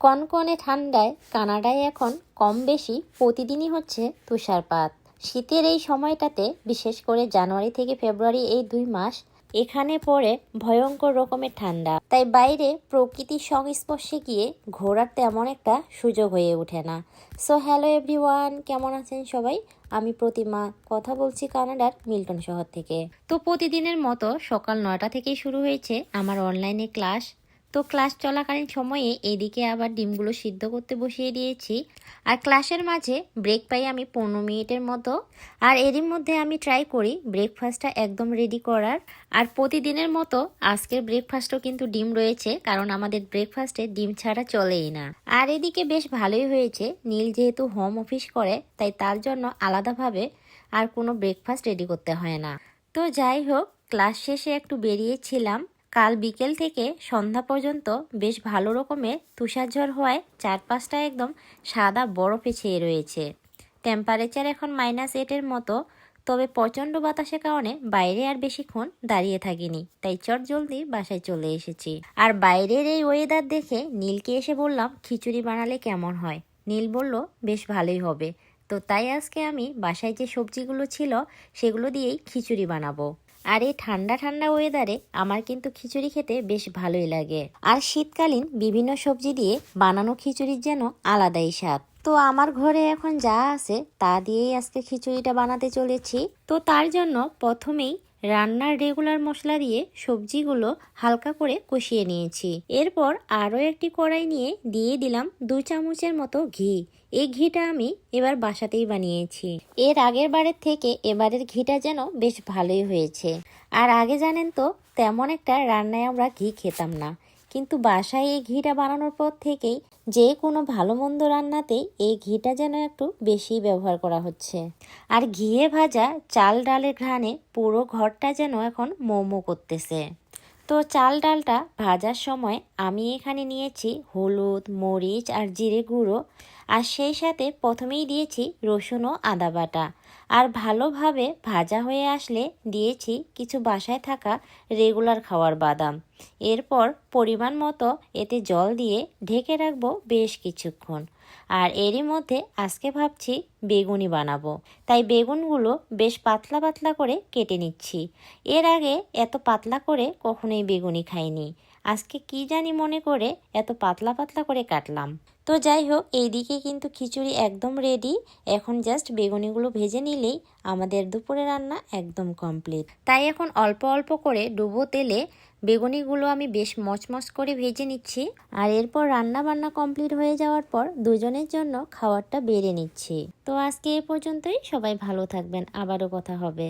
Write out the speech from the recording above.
কনকনে ঠান্ডায় কানাডায় এখন কম বেশি প্রতিদিনই হচ্ছে তুষারপাত। শীতের এই সময়টাতে, বিশেষ করে জানুয়ারি থেকে ফেব্রুয়ারি এই দুই মাস, এখানে পড়ে ভয়ঙ্কর রকমের ঠান্ডা। তাই বাইরে প্রকৃতির সংস্পর্শে গিয়ে ঘোরার তেমন একটা সুযোগ হয়ে ওঠে না। সো হ্যালো এভরিওয়ান কেমন আছেন সবাই? আমি প্রতিমা, কথা বলছি কানাডার মিল্টন শহর থেকে। তো প্রতিদিনের মতো সকাল নয়টা থেকেই শুরু হয়েছে আমার অনলাইনে ক্লাস তো ক্লাস চলাকালীন সময়ে এদিকে আবার ডিমগুলো সিদ্ধ করতে বসিয়ে দিয়েছি। আর ক্লাসের মাঝে ব্রেক পাই আমি পনেরো মিনিটের মতো। আর এরই মধ্যে আমি ট্রাই করি ব্রেকফাস্টটা একদম রেডি করার। আর প্রতিদিনের মতো আজকের ব্রেকফাস্টও কিন্তু ডিম রয়েছে, কারণ আমাদের ব্রেকফাস্টে ডিম ছাড়া চলেই না। আর এদিকে বেশ ভালোই হয়েছে, নীল যেহেতু হোম অফিস করে, তাই তার জন্য আলাদাভাবে আর কোনো ব্রেকফাস্ট রেডি করতে হয় না। তো যাই হোক, ক্লাস শেষে একটু বেরিয়েছিলাম। কাল বিকেল থেকে সন্ধ্যা পর্যন্ত বেশ ভালো রকমের তুষারঝড় হওয়ায় চারপাশটা একদম সাদা বরফে ছেয়ে রয়েছে। টেম্পারেচার এখন মাইনাস এইটের মতো, তবে প্রচণ্ড বাতাসের কারণে বাইরে আর বেশিক্ষণ দাঁড়িয়ে থাকিনি, তাই চট জলদি বাসায় চলে এসেছি। আর বাইরের এই ওয়েদার দেখে নীলকে এসে বললাম, খিচুড়ি বানালে কেমন হয়? নীল বলল, বেশ ভালোই হবে। তো তাই আজকে আমি বাসায় যে সবজিগুলো ছিল, সেগুলো দিয়েই খিচুড়ি বানাবো। আর এই ঠান্ডা ঠান্ডা ওয়েদারে আমার কিন্তু খিচুড়ি খেতে বেশ ভালোই লাগে। আর শীতকালীন বিভিন্ন সবজি দিয়ে বানানো খিচুড়ির যেন আলাদাই স্বাদ। তো আমার ঘরে এখন যা আছে তা দিয়েই আজকে খিচুড়িটা বানাতে চলেছি। তো তার জন্য প্রথমেই রান্নার রেগুলার মশলা দিয়ে সবজিগুলো হালকা করে কষিয়ে নিয়েছি। এরপর আরও একটি কড়াই নিয়ে দিয়ে দিলাম দু চামচের মতো ঘি। এই ঘিটা আমি এবার বাসাতেই বানিয়েছি। এর আগের বারের থেকে এবারের ঘিটা যেন বেশ ভালোই হয়েছে। আর আগে জানেন তো, তেমন একটা রান্নায় আমরা ঘি খেতাম না। কিন্তু বাসায় এই ঘিটা বানানোর পর থেকেই যে কোনো ভালো মন্দ রান্নাতেই এই ঘিটা যেন একটু বেশি ব্যবহার করা হচ্ছে। আর ঘিয়ে ভাজা চাল ডালের ঘ্রাণে পুরো ঘরটা যেন এখন মোমো করতেছে। তো চাল ডালটা ভাজার সময় আমি এখানে নিয়েছি হলুদ, মরিচ আর জিরে গুঁড়ো। আর সেই সাথে প্রথমেই দিয়েছি রসুন ও আদা বাটা। আর ভালোভাবে ভাজা হয়ে আসলে দিয়েছি কিছু বাসায় থাকা রেগুলার খাওয়ার বাদাম। এরপর পরিমাণ মতো এতে জল দিয়ে ঢেকে রাখব বেশ কিছুক্ষণ। আর এরই মধ্যে আজকে ভাবছি বেগুনি বানাবো। তাই বেগুনগুলো বেশ পাতলা পাতলা করে কেটে নিচ্ছি। এর আগে এত পাতলা করে কখনোই বেগুনি খাইনি। আজকে কি জানি মনে করে এত পাতলা পাতলা করে কাটলাম। তো যাই হোক এইদিকে কিন্তু খিচুড়ি একদম রেডি এখন জাস্ট বেগুনিগুলো ভেজে নিলেই আমাদের দুপুরে রান্না একদম কমপ্লিট তাই এখন অল্প অল্প করে ডুবো তেলে বেগুনিগুলো আমি বেশ মচমচ করে ভেজে নিচ্ছি। আর এরপর রান্না বান্না কমপ্লিট হয়ে যাওয়ার পর দুজনের জন্য খাবারটা বেড়ে নিচ্ছি। তো আজকে এ পর্যন্তই। সবাই ভালো থাকবেন। আবারও কথা হবে।